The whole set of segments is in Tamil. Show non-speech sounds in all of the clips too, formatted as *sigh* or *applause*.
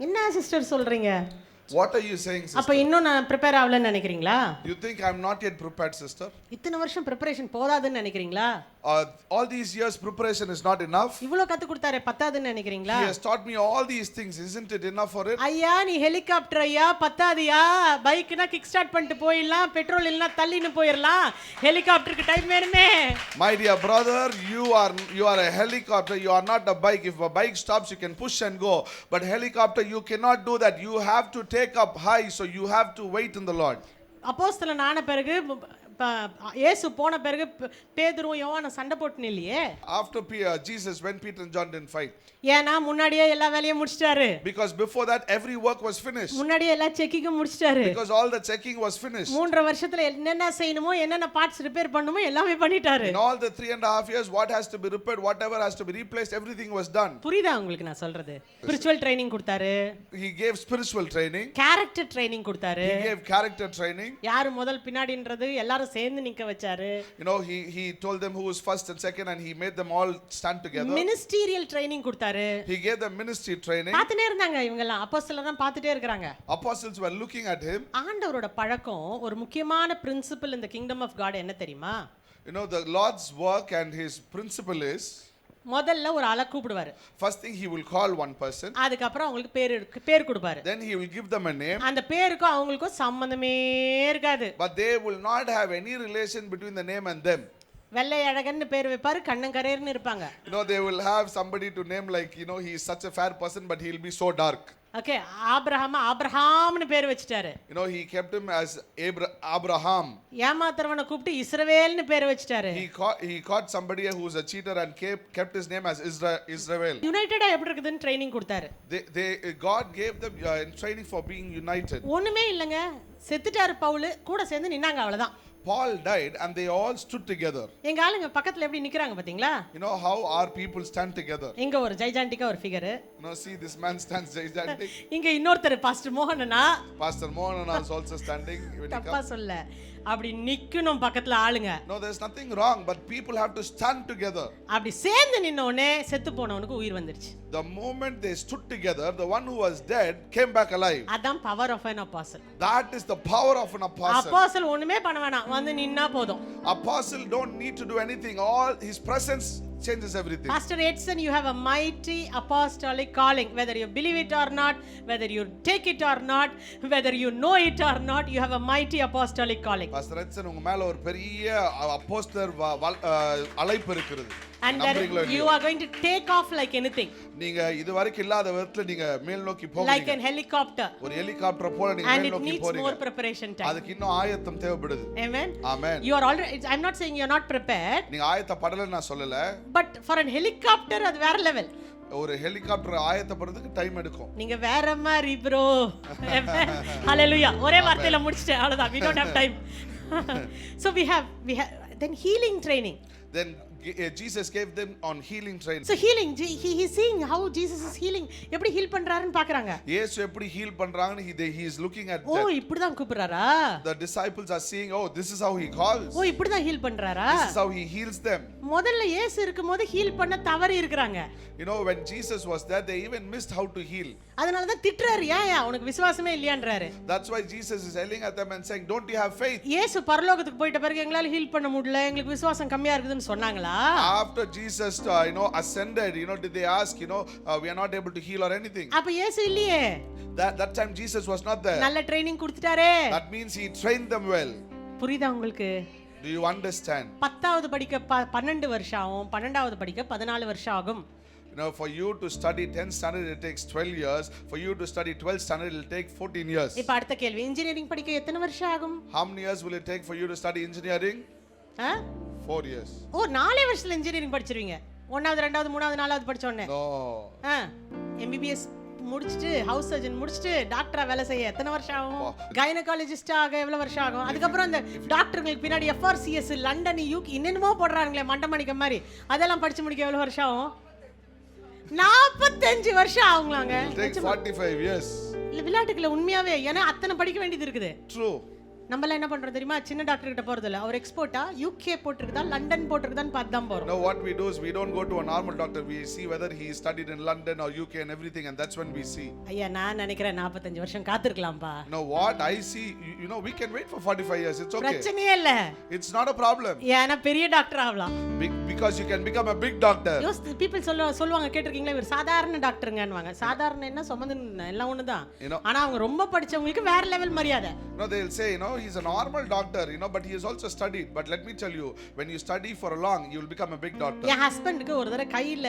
என்ன சிஸ்டர் சொல்றீங்க are you saying, sister? அப்ப இன்னும் நான் ப்ரிப்பேர் ஆகலன்னு நினைக்கிறீங்களா You think I'm not yet prepared, sister? இத்தனை வருஷம் ப்ரிப்பரேஷன் போதாதுன்னு நினைக்கிறீங்களா Uh, all these years preparation is not enough. இவ்வளவு கத்து கொடுத்தாரு பத்தாதுன்னு நினைக்கிறீங்களா He has taught me all these things. Isn't it enough for it? ஐயா நீ ஹெலிகாப்டர் ஐயா பத்தாதியா பைக்னா கிக் ஸ்டார்ட் பண்ணிட்டு போயிடலாம் பெட்ரோல் இல்லைன்னா தள்ளின்னு போயிடலாம் ஹெலிகாப்டருக்கு டைம் வேணுமே My dear brother, you are you are a helicopter. You are not a bike. If a bike stops, you can push and go. But helicopter, you cannot do that. You have to take up high. So you have to wait in the Lord. அப்போஸ்தலன் ஆன பிறகு ப- இயேசு போன பிறகு பே- பேதுருவும் யோவான சண்டை போட்டுன்னு இல்லையே After Pe- uh, Jesus, when Peter and John didn't fight, ஏன்னா முன்னாடியே எல்லா வேலையும் முடிச்சிட்டாரு because before that every work was finished. முன்னாடியே எல்லா செக்கிங்கும் முடிச்சிட்டாரு Because all the checking was finished. மூன்றரை வருஷத்துல என்னென்ன செய்யணுமோ என்னென்ன பார்ட்ஸ் ரிப்பேர் பண்ணுமோ எல்லாமே பண்ணிட்டாரு In all the three and a half years, what has to be repaired, whatever has to be replaced, everything was done. புரியுதா உங்களுக்கு நான் சொல்றது ஸ்பிரிச்சுவல் ட்ரைனிங் கொடுத்தாரு He gave spiritual training. Character training கொடுத்தாரு He gave character training. யாரு முதல் பின்னாடின்றது எல்லாரும் சேர்ந்து நிக்க வச்சாரு You know, he, he told them who was first and second, and he made them all stand together. Ministerial training கொடுத்தாரு He gave them ministry training. பார்த்துட்டே இருந்தாங்க இவங்க எல்லாம் அப்போஸ்தலர் தான் பார்த்துட்டே இருக்கிறாங்க Apostles were looking at him. ஆண்டவரோட பழக்கம் ஒரு முக்கியமான பிரின்சிபல் இந்த கிங்டம் ஆஃப் காட் என்ன தெரியுமா You know, the Lord's work and his principle is முதல்ல ஒரு ஆளை கூப்பிடுவாரு first thing he will call one person, அதுக்கப்புறம் அவங்களுக்கு பேர் பேர் கொடுப்பாரு then he will give them a name, அந்த பேருக்கும் அவங்களுக்கும் சம்மந்தமே இருக்காது but they will not have any relation between the name and them. வெள்ளை அழகன்னு பேர் வைப்பாரு கண்ணங்கரேர்னு இருப்பாங்க You know, they will have somebody to name like, you know, he is such a fair person, but he'll be so dark. Okay Abraham ஆபிரஹாம்னு பேர் வச்சுட்டாரு You know, he kept him as Abra- Abraham. ஏமாத்துறவனை கூப்பிட்டு இஸ்ரவேல்னு பேர் வச்சுட்டாரு He caught, he caught somebody who's a cheater and kept, kept his name as Isra- Israel. யுனைடெடா எப்படி இருக்குதுன்னு ட்ரைனிங் கொடுத்தாரு They, they, God gave them uh, in training for being united. ஒண்ணுமே இல்லைங்க செத்துட்டாரு பவுல் கூட சேர்ந்து நின்னாங்க அவ்வளவுதான் Paul died and they all stood together. எங்க ஆளுங்க பக்கத்துல எப்படி நிக்கிறாங்க பாத்தீங்களா You know how our people stand together. இங்க ஒரு ஜெய்ஜாண்டிக்கா ஒரு figure You know, see this man stands gigantic. *laughs* இங்க இன்னொருத்தர் பாஸ்டர் மோகனனா Pastor Mohan is also standing. When he தப்பா comes. சொல்ல no there is nothing wrong but people have to stand together. the moment they stood together the one who was dead came back alive. Adam, power of an apostle. That is the power of an apostle. Apostle ஒண்ணுமே apostle don't need to do anything. All his presence changes everything. Pastor Edson, you have a mighty apostolic calling. Whether you believe it or not, whether you take it or not, whether you know it or not, you have a mighty apostolic calling. Pastor Ratchan உங்க மேல ஒரு பெரிய அப்போஸ்தலர் அழைப்பு இருக்கிறது And நம்புறீங்களோ you are going to take off like anything, நீங்க இது வரைக்கும் இல்லாத விதத்துல நீங்க மேல் நோக்கி like போகிறீங்க an helicopter. ஒரு ஹெலிகாப்டர் போல நீங்க And மேல் it நோக்கி needs போறீங்க more preparation time. அதுக்கு இன்னும் ஆயத்தம் தேவைப்படுது Amen. Amen You are already, I'm not saying you're not prepared, நீங்க ஆயத்தப்படலைன்னு நான் சொல்லல but for an helicopter, அது வேற level. ஒரு ஹெலிகாப்டர் ஆயத்தப்படுறதுக்கு டைம் எடுக்கும் நீங்க வேற மாதிரி ப்ரோ ஹalleluya ஒரே வார்த்தையில முடிச்சிட்டேன் அவ்வளவுதான் we don't have time so we have we have then healing training then uh, Jesus gave them on healing training so healing Je- he he's seeing how jesus is healing எப்படி ஹீல் பண்றாருன்னு பார்க்கறாங்க இயேசு எப்படி ஹீல் பண்றாங்கன்னு he, they, he is looking at O that. இப்படி தான் கூப்பிடுறாரா the disciples are seeing oh this is how he calls ஓ இப்படி தான் ஹீல் பண்றாரா this is how he heals them முதல்ல இயேசு இருக்கும்போது ஹீல் பண்ண தவறி இருக்கிறாங்க you know when Jesus was there they even missed how to heal அதனால தான் திட்டுறாரு ஏன் ஏன் உனக்கு விசுவாசமே இல்லையான்றாரு that's why Jesus is yelling at them and saying don't you have faith இயேசு பரலோகத்துக்கு போயிட்ட பிறகு எங்களால ஹீல் பண்ண முடியல எங்களுக்கு விசுவாசம் கம்மியா இருக்குதுன்னு சொன்னாங்களா after Jesus uh, you know ascended you know did they ask you know uh, we are not able to heal or anything அப்ப இயேசு இல்லையே that that time Jesus was not there நல்ல training கொடுத்துட்டாரே that means he trained them well புரியுதா உங்களுக்கு do you understand பத்தாவது படிக்க ப- பன்னெண்டு வருஷம் ஆகும் பன்னெண்டாவது படிக்க பதினாலு வருஷம் ஆகும் You know, for you to study 10th standard, it takes 12 years. For you to study 12th standard, it will take 14 years. இப்ப அடுத்த கேள்வி இன்ஜினியரிங் படிக்க எத்தனை வருஷம் ஆகும் How many years will it take for you to study engineering? ஓ நாலே வருஷத்துல இன்ஜினியரிங் படிச்சிருவீங்க. ஒன்னாவது ரெண்டாவது மூணாவது நாலாவது படிச்ச உடனே? No. எம்பிபிஎஸ் முடிச்சுட்டு ஹவுஸ் சர்ஜன் முடிச்சுட்டு டாக்டரா வேலை செய்ய எத்தனை வருஷம் ஆகும்? கைனகாலஜிஸ்ட் ஆக எவ்வளவு வருஷம் ஆகும்? அதுக்கப்புறம் அந்த டாக்டருங்களுக்கு பின்னாடி எஃப்ஆர்சிஎஸ் லண்டன் யூக் என்னென்னமோ போடுறாங்களே மண்டமணிக்க மாதிரி. அதெல்லாம் படிச்சு முடிக்க எவ்வளவு வருஷம் ஆகும்? நாற்பத்தஞ்சு வருஷம் ஆகுங்களாங்க. It will take 45 years. இல்ல விளையாட்டுக்குள்ள உண்மையாவே ஏன்னா அத்தனை படிக்க வேண்டியது இருக்குது. நம்மள என்ன பண்றோம் தெரியுமா சின்ன டாக்டர் கிட்ட போறது இல்ல அவர் எக்ஸ்போர்ட்டா யூகே போட்டிருக்குதா லண்டன் போட்டிருக்குதான்னு பார்த்து தான் போறோம் Now, what we do is we don't go to a normal doctor. We see whether he studied in London or UK and everything, and that's when we see. ஐயா நான் நினைக்கிறேன் நாற்பத்தஞ்சு வருஷம் காத்திருக்கலாம்ப்பா You know what? I see, you, know, we can wait for 45 years. It's okay. பிரச்சனையே இல்ல It's not a problem. ஏன்னா பெரிய டாக்டர் ஆகலாம் Be- because you can become a big doctor. யோஸ் பீப்புள் சொல்ல சொல்லுவாங்க கேட்டிருக்கீங்களா இவர் சாதாரண டாக்டருங்கன்னுவாங்க சாதாரண என்ன சுமந்து எல்லாம் ஒண்ணுதான் ஆனா அவங்க ரொம்ப படிச்சவங்களுக்கு வேற லெவல் மரியாதை know, they'll say, you know, he's a normal doctor, you know, but he has also studied. But let me tell you, when you study for a long, you will become a big doctor. என் ஹஸ்பண்டுக்கு ஒரு தடவை கையில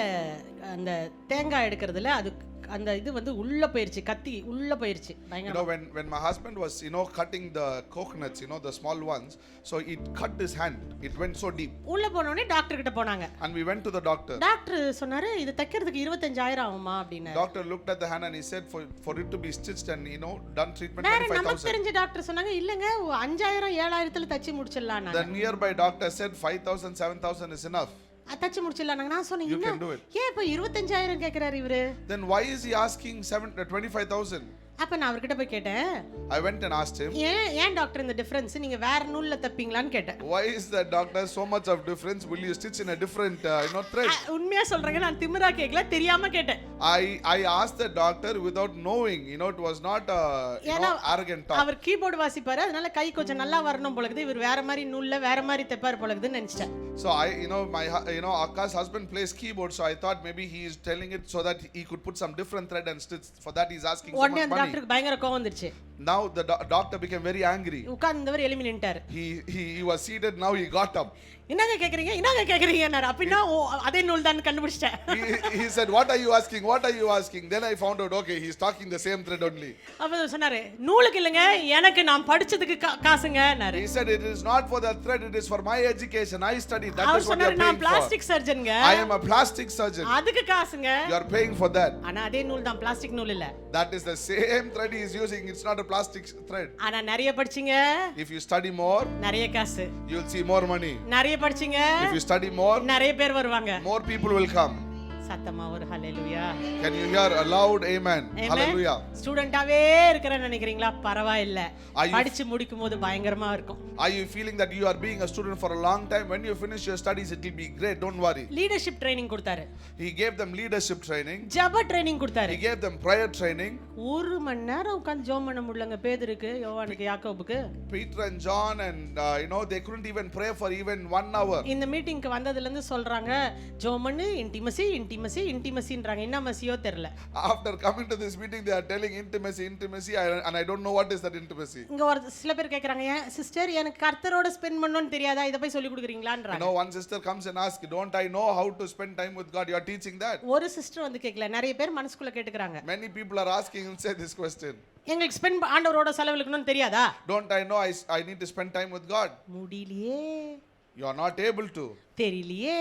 அந்த தேங்காய் எடுக்கிறதுல அது அந்த இது வந்து உள்ள போயிருச்சு கத்தி உள்ள போயிருச்சு You know, when, when my husband was, you know, cutting the coconuts, you know, the small ones, so it cut his hand. It went so deep. உள்ள போன உடனே டாக்டர் கிட்ட போனாங்க And we went to the doctor. Doctor சொன்னாரு இது தைக்கிறதுக்கு இருபத்தஞ்சாயிரம் ஆகுமா அப்படின்னு Doctor looked at the hand and he said, for, for it to be stitched and, you know, done treatment, வேற நமக்கு 25,000. தெரிஞ்ச டாக்டர் சொன்னாங்க இல்லங்க ஒ- அஞ்சாயிரம் ஏழாயிரத்துல தச்சு முடிச்சிடலாம் The nearby doctor said 5,000, 7,000 is enough. தச்சு முடிச்சிடலாம் நான் சொன்னேன் You என்ன can do it. ஏன் இப்ப இருபத்தஞ்சாயிரம் கேக்குறாரு இவரு Then why is he asking seven, uh, 25,000? அப்ப நான் அவர்கிட்ட போய் கேட்டேன் I went and asked him, ஏன் ஏன் டாக்டர் இந்த டிஃபரன்ஸ் நீங்க வேற நூல்ல தப்பீங்களான்னு கேட்டேன் why is that doctor so much of difference? Will you stitch in a different, uh, you know, thread? அ, உண்மையா சொல்றேங்க நான் திமிரா கேட்கல தெரியாம கேட்டேன் I, I asked the doctor without knowing, you know, it was not a, you ஏன்னா know, arrogant talk. அவர் கீபோர்டு வாசிப்பாரு அதனால கை கொஞ்சம் நல்லா வரணும் போலக்குது இவர் வேற மாதிரி நூல்ல வேற மாதிரி தைப்பாரு போலக்குதுன்னு நினைச்சிட்டேன் So I, you know, my, hu- you know, Aka's husband plays keyboard, so I thought maybe he is telling it so that he could put some different thread and stitch. For that, he's asking so உடனே much அந்த money. டாக்டருக்கு பயங்கர கோவம் வந்துருச்சு. Now the do- doctor became very angry. உட்கார்ந்தவர் எழுப்பி நின்ட்டாரு He, he, he was seated, now he got up. என்னங்க கேக்குறீங்க என்னங்க கேக்குறீங்கன்னாரு அப்படின்னா ஓ, அதே நூல் தான் கண்டுபிடிச்சிட்டேன் He, he said, What are you asking? What are you asking? Then I found out, okay, he's talking the same thread only. அப்ப சொன்னாரு நூலுக்கு இல்லைங்க எனக்கு நான் படிச்சதுக்கு கா- காசுங்கன்னாரு He said, It is not for the thread, it is for my education. I studied. That our is what சொன்னாரு you're நான் paying for. Plastic சர்ஜன்ங்க I am a plastic surgeon. அதுக்கு காசுங்க You are paying for that. ஆனா அதே நூல் தான் பிளாஸ்டிக் நூல் இல்ல That is the same thread he is using. It's not a plastic thread. ஆனா நிறைய படிச்சீங்க If you study more, நிறைய காசு you will see more money. நிறைய படிச்சீங்க If you study more, நிறைய பேர் வருவாங்க more people will come. சத்தமா ஒரு ஹalleluya Can you hear a loud amen? Hallelujah. ஸ்டூடெண்டாவே இருக்கிறேன்னு நினைக்கிறீங்களா பரவாயில்ல படிச்சு முடிக்கும் போது பயங்கரமா இருக்கும் Are you feeling that you are being a student for a long time? When you finish your studies, it will be great. Don't worry. Leadership training கொடுத்தாரு He gave them leadership training. ஜப ட்ரைனிங் கொடுத்தாரு He gave them prayer training. ஒரு மணி நேரம் உட்கார்ந்து ஜோம் பண்ண முடியலங்க பேதருக்கு யோவானுக்கு யாக்கோபுக்கு Peter and John, and uh, you know, they couldn't even pray for even one hour. இந்த மீட்டிங்க்கு வந்ததுல இருந்து சொல்றாங்க ஜோம் பண்ணு இன்டிமசி இன்டிமசி இன்டிமசின்றாங்க என்ன மசியோ தெரியல coming to this meeting, they are telling intimacy, intimacy, I- and I don't know what is that intimacy. இங்க ஒரு சில பேர் கேக்குறாங்க ஏன் சிஸ்டர் எனக்கு கர்த்தரோட ஸ்பெண்ட் பண்ணணும்னு தெரியாதா இதை போய் சொல்லி கொடுக்குறீங்களான்றாங்க know, one sister comes and asks, Don't I know how to spend time with God? You are teaching that. ஒரு சிஸ்டர் வந்து கேட்கல நிறைய பேர் மனசுக்குள்ள கேட்டுக்கிறாங்க Many people are asking inside this question. எங்களுக்கு ஸ்பெண்ட் ஆண்டவரோட செலவழிக்கணும்னு தெரியாதா Don't I know I, I need to spend time with God? முடியலையே You are not able to. தெரியலையே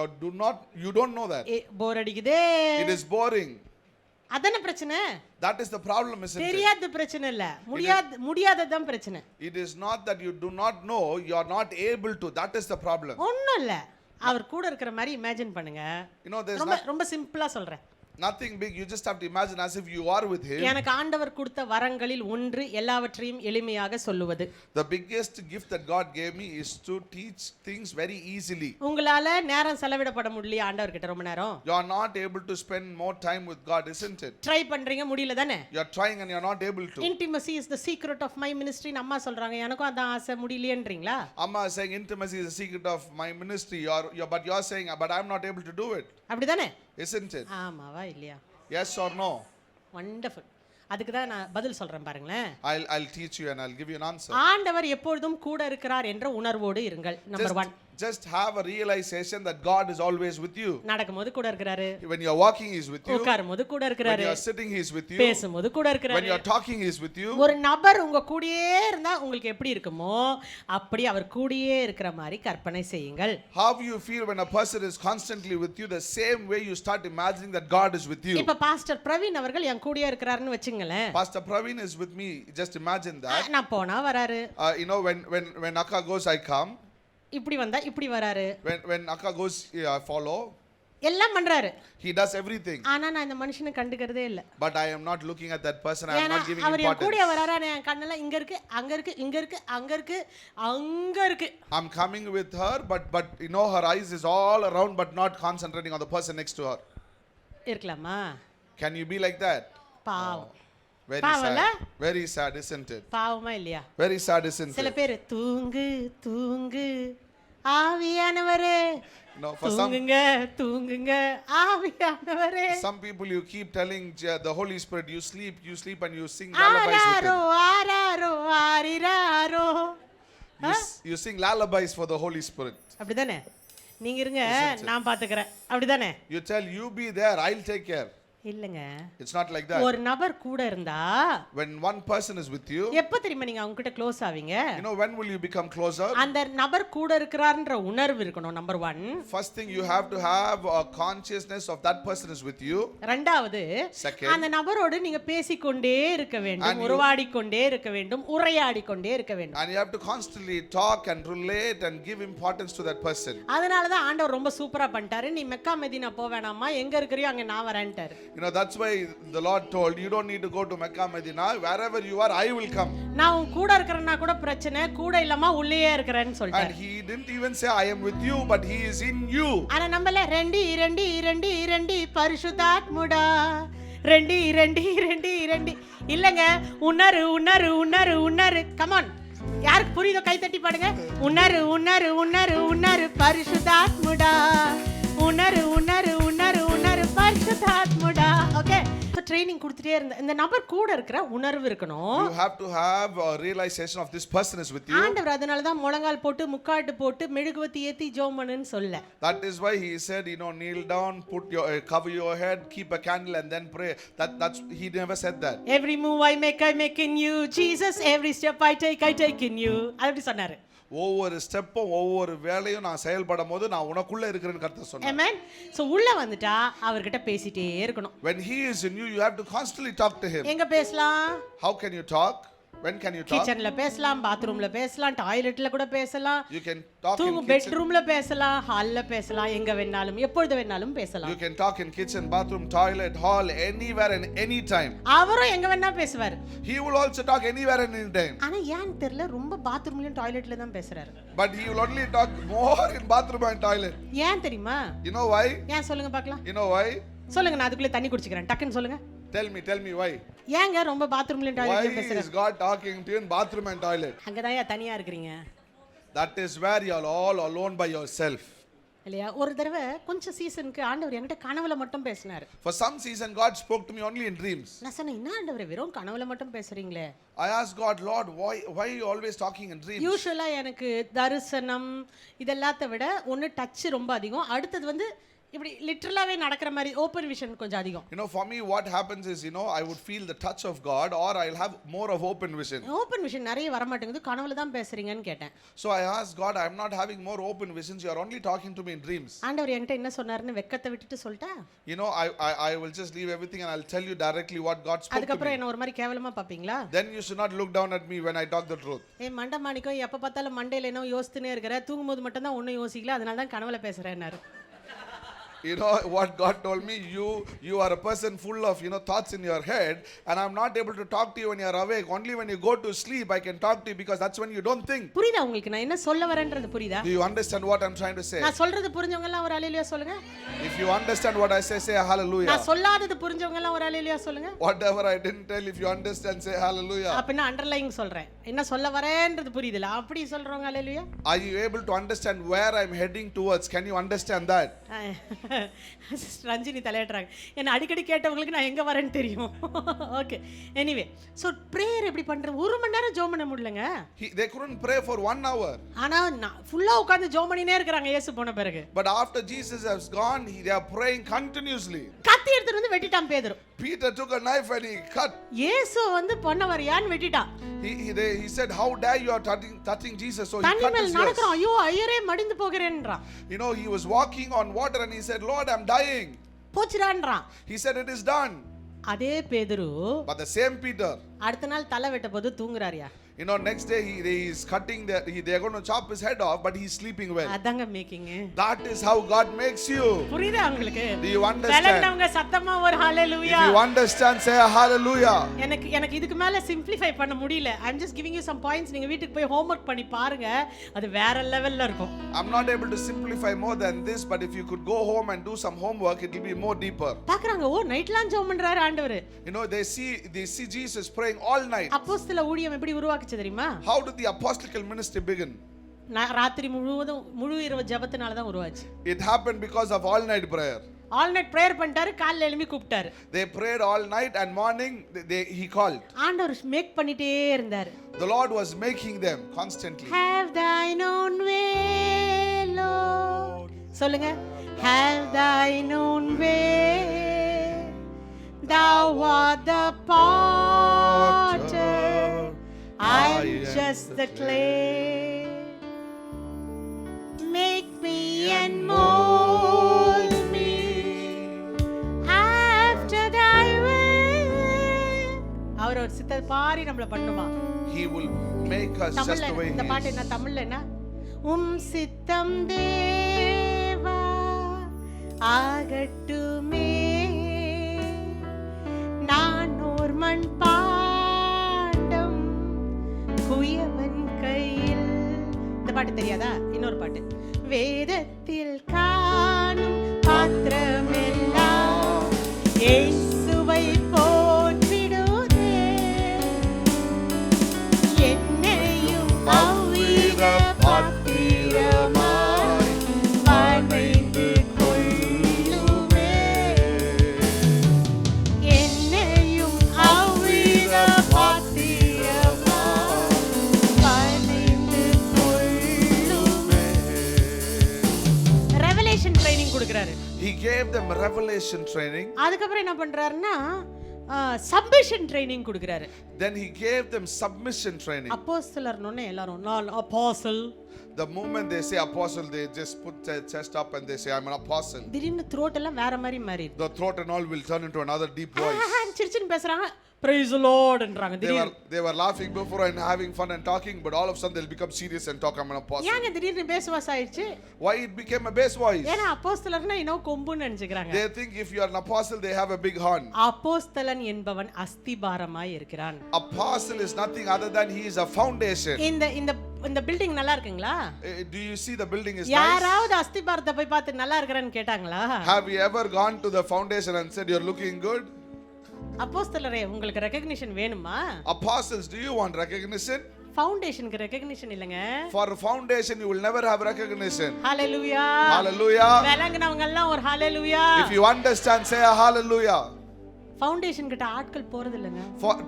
are do not, you don't know that. Bore அடிக்குதே It is boring. அதானே பிரச்சனை That is the problem, isn't it? தெரியாத பிரச்சனை இல்ல முடியாத முடியாததான் பிரச்சனை It is not that you do not know, you are not able to. That is the problem. ஒண்ணும் இல்ல அவர் கூட இருக்கிற மாதிரி இமேஜின் பண்ணுங்க know, there's ரொம்ப ரொம்ப சிம்பிளா சொல்றேன் nothing big. You just have to imagine as if you are with Him. எனக்கு ஆண்டவர் கொடுத்த வரங்களில் ஒன்று எல்லாவற்றையும் எளிமையாக சொல்லுவது The biggest gift that God gave me is to teach things very easily. உங்களால நேரம் செலவிடப்பட முடியலையா ஆண்டவர் கிட்ட ரொம்ப நேரம் You are not able to spend more time with God, isn't it? Try பண்றீங்க முடியல தானே You are trying and you are not able to. Intimacy is the secret of my மினிஸ்ட்ரின்னு அம்மா சொல்றாங்க எனக்கும் அதான் ஆசை முடியலையேன்றீங்களா Amma is saying intimacy is the secret of my ministry. You are, but you are saying, but I'm not able to do it, அப்படிதானே isn't it? ஆமாவா இல்லையா Yes or no? வண்டர்ஃபுல் அதுக்கு தான் நான் பதில் சொல்றேன் பாருங்களேன் I'll, I'll teach you and I'll give you an answer. ஆண்டவர் எப்பொழுதும் கூட இருக்கிறார் என்ற உணர்வோடு இருங்கள் number one Just, just have a realization that God is always with you. நடக்கும்போது கூட இருக்கிறாரு When you're walking, He's with you. உட்காரும் போது கூட When இருக்கிறாரு you're sitting, He's with you. பேசும்போது கூட When இருக்கிறாரு you're talking, He's with you. ஒரு நபர் உங்க கூடயே இருந்தா உங்களுக்கு எப்படி இருக்குமோ அப்படி அவர் கூடயே இருக்கிற மாதிரி கற்பனை செய்யுங்கள் How you feel when a person is constantly with you, the same way you start imagining that God is with you. இப்ப பாஸ்டர் பிரவீன் அவர்கள் என் கூடயே இருக்கிறாருன்னு வச்சுங்களேன் Pastor Praveen is with me. Just imagine that. நான் போனா வராரு Uh, you know, when, when, when Akka goes, I come. இப்படி வந்தா இப்படி வராரு When, when Akka goes, yeah, I follow. எல்லாம் பண்றாரு He does everything. ஆனா நான் இந்த மனுஷனை கண்டுக்கிறதே இல்ல But I am not looking at that person. I am ஏன்னா not giving அவர் என் கூட. வராரு என் கண்ணெல்லாம் இங்க இருக்கு அங்க இருக்கு இங்க இருக்கு அங்க இருக்கு அங்க இருக்கு I'm coming with her, but but you know her eyes is all around, but not concentrating on the person next to her. இருக்கலாமா Can you be like that? பாவம் Very Pavala? sad. Very sad, isn't it? பாவமா இல்லையா Very sad, isn't சில it? பேர் தூங்கு தூங்கு ஆவியானவரே No, for some தூங்குங்க தூங்குங்க ஆவியானவரே some people you keep telling uh, the Holy Spirit, you sleep, you sleep, and you sing lullabies with ஆராரோ him. ஆராரோ ஆரிராரோ You, s- you sing lullabies for the Holy Spirit. அப்படிதானே நீங்க இருங்க நான் பாத்துக்கிறேன் அப்படிதானே You tell you be there, I'll take care. இல்லங்க It's not like that. ஒரு நபர் கூட இருந்தா When one person is with you, எப்ப தெரியுமா நீங்க அவங்க கிட்ட க்ளோஸ் ஆவீங்க you know when will you become closer? அந்த நபர் கூட இருக்கிறார்ன்ற உணர்வு இருக்கணும் number one First thing you have to have a consciousness of that person is with you. ரெண்டாவது Second, அந்த நபரோடு நீங்க பேசிக்கொண்டே இருக்க வேண்டும் you- உருவாடிக்கொண்டே இருக்க வேண்டும் உரையாடிக்கொண்டே இருக்க வேண்டும் and you have to constantly talk and relate and give importance to that person. அதனாலதான் ஆண்டவர் ரொம்ப சூப்பரா பண்ணிட்டாரு நீ மெக்கா மெதினா போக வேணாமா எங்க இருக்கிறியோ அங்க நான் வரேன்ட்டாரு You know, that's why the Lord told, you don't need to go to Mecca, Medina. Wherever you are, I will come. நான் உன் கூட இருக்கிறேன்னா கூட பிரச்சனை கூட இல்லாம உள்ளேயே இருக்கிறேன்னு And சொல்லிட்டாரு he didn't even say, I am with you, but he is in you. ஆனா நம்மள ரெண்டு இரண்டு இரண்டு இரண்டு பரிசுத்தாத்முடா. ரெண்டு இரண்டு இரண்டு இரண்டு. இல்லங்க உணரு உணரு உணரு உணரு கமான் யாருக்கு புரியுதோ கை தட்டி பாடுங்க. உணரு உணரு உணரு உணரு பரிசுத்தாத்முடா. உணரு உணரு உணரு உணரு பரிசுத்தாத்முடா. ட்ரைனிங் கொடுத்துட்டே இருந்த இந்த நபர் கூட இருக்கிற உணர்வு இருக்கணும் You have to have a realization of this person is with you. ஆண்டவர் அதனால தான் முழங்கால் போட்டு முக்காட்டு போட்டு மெழுகுவத்தி ஏத்தி ஜோம் பண்ணுன்னு சொல்ல That is why he said, you know, kneel down, put your uh, cover your head, keep a candle, and then pray. That that's he never said that. Every move I make I make in you Jesus every step I take I take in you அப்படி சொன்னாரு ஒவ்வொரு ஸ்டெப்பும் ஒவ்வொரு வேலையும் நான் செயல்படும் போது நான் உனக்குள்ள இருக்கிறேன்னு கருத்து சொன்னேன் சோ உள்ள வந்துட்டா அவர்கிட்ட பேசிட்டே இருக்கணும் When he is in you, you have to constantly talk to him. எங்க பேசலாம் How can you talk? When can you talk? கிச்சன்ல பேசலாம் பாத்ரூம்ல பேசலாம் டாய்லெட்ல கூட பேசலாம் You can talk தூங்கு in kitchen. பெட்ரூம்ல பேசலாம் ஹால்ல பேசலாம் எங்க வேணாலும் எப்பொழுது வேணாலும் You பேசலாம் can talk in kitchen, bathroom, toilet, hall, anywhere and any time. அவரும் எங்க வேணா பேசுவார் He will also talk anywhere and any time. ஆனா ஏன்னு தெரியல ரொம்ப பாத்ரூம்லயும் டாய்லெட்ல தான் பேசுறாரு But he will only talk more in bathroom and toilet. ஏன் தெரியுமா You know why? ஏன் சொல்லுங்க பார்க்கலாம் You know why? சொல்லுங்க நான் அதுக்குள்ள தண்ணி குடிச்சுக்கிறேன் டக்குன்னு சொல்லுங்க Tell me, tell me why. ஏங்க ரொம்ப டாய்லெட்லயும் பேசுறாரு is God talking to you in bathroom and toilet? அங்கதான் ஏன் தனியா இருக்கிறீங்க That is where you are all alone by yourself. இல்லையா ஒரு தடவை கொஞ்சம் சீசனுக்கு ஆண்டவர் என்கிட்ட கனவுல மட்டும் பேசினாரு For some season, God spoke to me only in dreams. நான் சொன்னேன் என்ன ஆண்டவர் வெறும் கனவுல மட்டும் பேசுறீங்களே I asked God, Lord, why, why you always talking in dreams? யூஸ்வலா எனக்கு தரிசனம் இதெல்லாத்த விட ஒன்று டச் ரொம்ப அதிகம் அடுத்தது வந்து இப்படி லிட்ரலாவே நடக்கிற மாதிரி ஓப்பன் விஷன் கொஞ்சம் அதிகம் You know, for me, what happens is, you know, I would feel the touch of God or I'll have more of open vision. Open vision நிறைய வர மாட்டேங்குது கனவுல தான் பேசுறீங்கன்னு கேட்டேன் So I asked God, I'm not having more open visions. You're only talking to me in dreams. ஆண்டவர் என்கிட்ட என்ன சொன்னாருன்னு வெக்கத்தை விட்டுட்டு சொல்லிட்டா You know, I, I, I will just leave everything and I'll tell you directly what God spoke to அதுக்கப்புறம் me. என்ன ஒரு மாதிரி கேவலமா பாப்பீங்களா Then you should not look down at me when I talk the truth. ஏ மண்டை மாணிக்கம் எப்போ பார்த்தாலும் மண்டையில் என்ன யோசித்துனே இருக்கிற தூங்கும்போது மட்டும் தான் ஒன்றும் யோசிக்கல அதனால தான் கனவுல பேசுகிறேன்னாரு You know *laughs* what God told me? You you are a person full of you know thoughts in your head, and I'm not able to talk to you when you're awake. Only when you go to sleep, I can talk to you because that's when you don't think. புரியுதா உங்களுக்கு நான் என்ன சொல்ல வரேன்றது புரியுதா Do you understand what I'm trying to say? நான் சொல்றது புரிஞ்சவங்க எல்லாம் ஒரு அலையிலையா சொல்லுங்க If you understand what I say, say hallelujah. நான் சொல்லாதது புரிஞ்சவங்க எல்லாம் ஒரு அலையிலையா சொல்லுங்க Whatever I didn't tell, if you understand, say hallelujah. அப்படின்னா அண்டர்லைங் சொல்றேன் என்ன சொல்ல வரேன்றது புரியுதுல அப்படி சொல்றவங்க அலையிலையா Are you able to understand where I'm heading towards? Can you understand that? Ranjini தலையாட்டுறாங்க என்ன அடிக்கடி கேட்டவங்களுக்கு நான் எங்க வரேன்னு தெரியும் ஓகே எனிவே ஸோ ப்ரேயர் எப்படி பண்றது ஒரு மணி நேரம் ஜோம் பண்ண முடியலங்க He, they couldn't pray for one hour. ஆனா நான் ஃபுல்லா உட்காந்து ஜோம் பண்ணினே இருக்கிறாங்க இயேசு போன பிறகு But after Jesus has gone, he, they are praying continuously. கத்தி எடுத்துட்டு வந்து வெட்டிட்டான் பேதுரு Peter took a knife and he cut. இயேசு வந்து பண்ண வரையான்னு வெட்டிட்டான் He, he, they, he said, How dare you are touching, touching Jesus? So he தண்ணி cut மேல் his ears. நடக்கிறோம் ஐயோ ஐயரே மடிந்து போகிறேன்றான் You know, he was walking on water and he said, Lord, I'm dying. போச்சுடான்றான் He said, It is done. அதே பேதுரு But the same Peter, அடுத்த நாள் தலை வெட்ட போது தூங்குறாருயா You know, next day he, he is cutting the, he, they're going to chop his head off, but he's sleeping well. அதாங்க making That is how God makes you. புரியுதா உங்களுக்கு Do you understand? விளங்கினவங்க சத்தமா ஒரு hallelujah If you understand, say a hallelujah. எனக்கு எனக்கு இதுக்கு மேல சிம்பிளிஃபை பண்ண முடியல I am just giving you some points நீங்க வீட்டுக்கு போய் ஹோம்வொர்க் பண்ணி பாருங்க அது வேற லெவல்ல இருக்கும் I'm not able to simplify more than this, but if you could go home and do some homework, it will be more deeper. பாக்குறாங்க ஓ நைட்லாம் ஜெபம் பண்றாரு ஆண்டவர் You know, they see they see Jesus praying all night. அப்போஸ்தல ஊழியம் எப்படி உருவாக்குச்சு தெரியுமா How did the apostolical ministry begin? நா- ராத்திரி முழுவதும் முழு இரவு ஜெபத்தினால தான் உருவாச்சு It happened because of all night prayer. All night prayer பண்ணிட்டாரு காலைல எழுப்பி கூப்பிட்டாரு They prayed all night and morning they, they, he called. ஆண்டவர் மேக் பண்ணிட்டே இருந்தாரு The Lord was making them constantly. Have thine own way, Lord. சொல்லுங்க Have thine own way. Thou art the potter. I am just the clay. Make me and mold me after thy will. அவர் ஒரு சித்த பாரி நம்மள பண்ணுமா He will make us just தமிழ்ல the way இந்த He பாட்டு is. என்ன தமிழ்ல என்ன உம் சித்தம் தேவா ஆகட்டுமே தெரியாதா? இன்னொரு பாட்டு. வேதத்தில் gave them revelation training. அதுக்கப்புறம் என்ன பண்றாருன்னா சப்மிஷன் ட்ரைனிங் கொடுக்குறாரு Then he gave them submission training. அப்போஸ்தலர்னு எல்லாரும் நான் apostle The moment they say apostle, they just put their chest up and they say, I'm an apostle. திடீர்னு த்ரோட் எல்லாம் வேற மாதிரி மாறிடுது The throat and all will turn into another deep voice. சிரிச்சுன்னு பேசுறாங்க பிரைஸ் லார்ட்ன்றாங்க They were, திடீர்னு they were laughing before and having fun and talking, but all of a sudden they'll become serious and talk, I'm an apostle. ஏங்க திடீர்னு பேசுவாஸ் ஆயிடுச்சு Why it became a bass voice? ஏன்னா அப்போஸ்தலர்னா இன்னும் கொம்புன்னு நினைச்சுக்கிறாங்க They think if you are an apostle, they have a big horn. அப்போஸ்தலன் என்பவன் அஸ்திபாரமாய் இருக்கிறான் Apostle is nothing other than he is a foundation. இந்த இந்த இந்த பில்டிங் நல்லா இருக்குங்களா Eh, Do you see the building is? யாராவது அஸ்திபாரத்தை போய் பார்த்து நல்லா இருக்கிறான்னு கேட்டாங்களா Have you ever gone to the foundation and said you're looking good? அப்போஸ்தலரே உங்களுக்கு ரெகக்னிஷன் வேணுமா Apostles, do you want recognition? ஃபவுண்டேஷனுக்கு ரெகக்னிஷன் இல்லைங்க For foundation, you will never have recognition. Hallelujah Hallelujah. விளங்குனவங்க எல்லாம் ஒரு hallelujah If you understand, say a hallelujah. Foundation கிட்ட ஆட்கள் போறது இல்லைங்க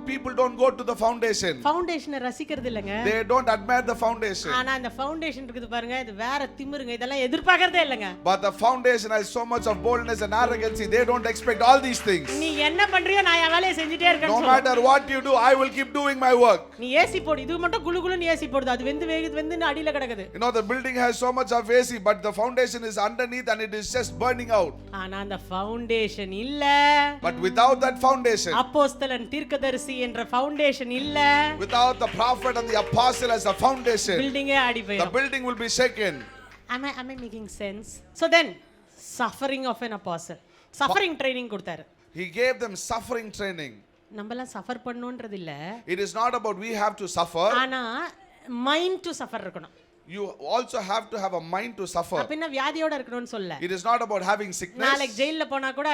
people don't go to the foundation. ஃபவுண்டேஷனை ரசிக்கிறது இல்லைங்க They don't admire the foundation. ஆனா இந்த ஃபவுண்டேஷன் இருக்குது பாருங்க இது வேற திமிருங்க இதெல்லாம் எதிர்பார்க்கறதே இல்லைங்க But the foundation has so much of boldness and arrogancy. They don't expect all these things. நீ என்ன பண்றியோ நான் என் வேலையை செஞ்சுட்டே No இருக்கேன் matter what you do, I will keep doing my work. நீ ஏசி போடு இது மட்டும் குளு குளுன்னு ஏசி போடுது அது வெந்து வேகுது வெந்துன்னு அடியில கிடக்குது You know, the building has so much of AC, but the foundation is underneath and it is just burning out. ஆனா அந்த ஃபவுண்டேஷன் இல்ல But without that foundation, அப்போஸ்தலன் தீர்க்கதரிசி என்ற ஃபவுண்டேஷன் இல்ல without the prophet and the apostle as a foundation, பில்டிங்கே Aadi the போயிடும் building will be shaken. am i am i making sense so then suffering of an apostle suffering training கொடுத்தாரு He gave them suffering training. நம்மலாம் சஃபர் பண்ணணுன்றது இல்ல It is not about we have to suffer, ஆனா மைண்ட் டு சஃபர் இருக்கணும் you also have to have a mind to suffer. அப்படின்னா வியாதியோட இருக்கணும்னு சொல்ல It is not about having sickness. நாளைக்கு ஜெயில்ல போனா கூட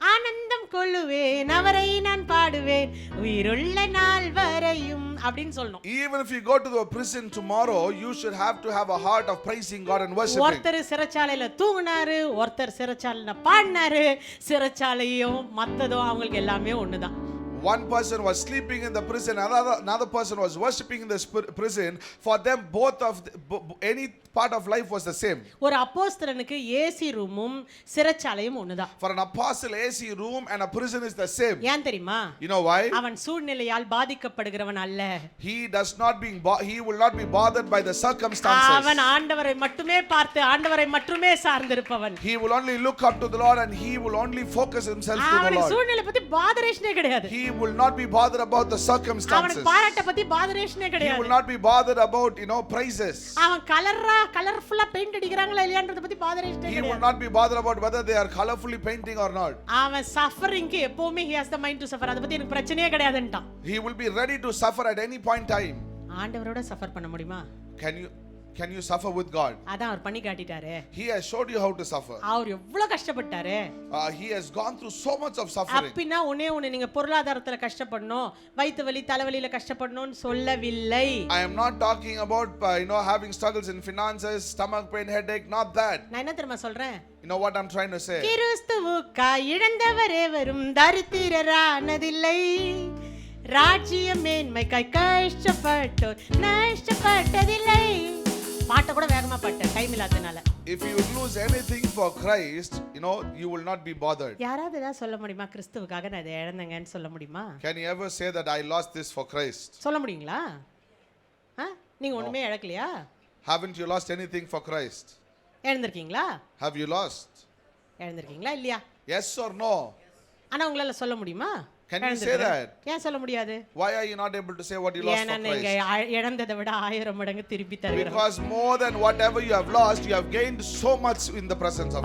ஆனந்தம் கொள்ளுவேன் அவரை நான் பாடுவேன் உயிருள்ள நாள் வரையும் அப்படின்னு சொல்லணும் Even if you go to the prison tomorrow, you should have to have a heart of praising God and worshiping. ஒருத்தர் சிறைச்சாலையில தூங்குனாரு ஒருத்தர் சிறைச்சாலையில பாடினாரு சிறைச்சாலையும் மத்ததும் அவங்களுக்கு எல்லாமே ஒண்ணுதான் One person was sleeping in the prison, another, another person was worshiping in the sp- prison. For them, both of the, bo- bo- any part of life was the same. ஒரு அப்போஸ்தலனுக்கு ஏசி ரூமும் சிறைச்சாலையும் ஒண்ணுதான் For an apostle, AC room and a prison is the same. ஏன் தெரியுமா You know why? அவன் சூழ்நிலையால் பாதிக்கப்படுகிறவன் அல்ல He does not being bo- he will not be bothered by the circumstances. அவன் ஆண்டவரை மட்டுமே பார்த்து ஆண்டவரை மட்டுமே சார்ந்திருப்பவன் He will only look up to the Lord and he will only focus himself to the அவனுக்கு Lord. சூழ்நிலை பத்தி பாதரேஷனே கிடையாது He will not be bothered about the அவனுக்கு circumstances. பாராட்ட பத்தி பாதரேஷனே He will கிடையாது not be bothered about, you know, praises. அவன் கலரா கலர்ஃபுல்லா பெயிண்ட் அடிக்கிறாங்களா இல்லையான்றத பத்தி பாதரேஷனே He will கிடையாது not be bothered about whether they are colorfully painting or not. அவன் சஃபரிங்க்கு எப்பவுமே he has the mind to suffer அதை பத்தி எனக்கு பிரச்சனையே கிடையாதுன்ட்டான் He will be ready to suffer at any point in time. ஆண்டவரோட சஃபர் பண்ண முடியுமா Can you can you suffer with God? அதான் அவர் பண்ணி காட்டிட்டாரு He has showed you how to suffer. அவர் எவ்வளவு கஷ்டப்பட்டாரு Uh, he has gone through so much of suffering. அப்படின்னா ஒன்னே ஒண்ணு நீங்க பொருளாதாரத்துல கஷ்டப்படணும் வயிற்று வலி தலைவலியில கஷ்டப்படணும்னு சொல்லவில்லை I am not talking about uh, you know having struggles in finances, stomach pain, headache, not that. நான் என்ன தெரியுமா சொல்றேன் You know what I'm trying to say? கிறிஸ்துவுக்கா இழந்தவரே வரும் தரித்திரரானதில்லை ராஜ்ய மேன்மைக்காய் கஷ்டப்பட்டோர் நஷ்டப்பட்டதில்லை பாட்டை கூட வேகமா பாட்டேன் டைம் இல்லாததுனால If you lose anything for Christ, you know, you will not be bothered. யாராவது ஏதாவது சொல்ல முடியுமா கிறிஸ்துவுக்காக நான் இதை இழந்தேங்கன்னு சொல்ல முடியுமா Can you ever say that I lost this for Christ? சொல்ல முடியுங்களா ஆ நீங்க ஒண்ணுமே இழக்கலையா Haven't you lost anything for Christ? இழந்திருக்கீங்களா Have you lost? இழந்திருக்கீங்களா இல்லையா Yes or no? ஆனா உங்களால சொல்ல முடியுமா Can you say இழந்திருக்கிறேன். that? ஏன் சொல்ல முடியாது Why are you not able to say what you lost ஏன்னா for நீங்க Christ? ஆ- இழந்ததை விட ஆயிரம் மடங்கு திருப்பி தருகிறோம் Because more than whatever you have lost, you have gained so much in the presence of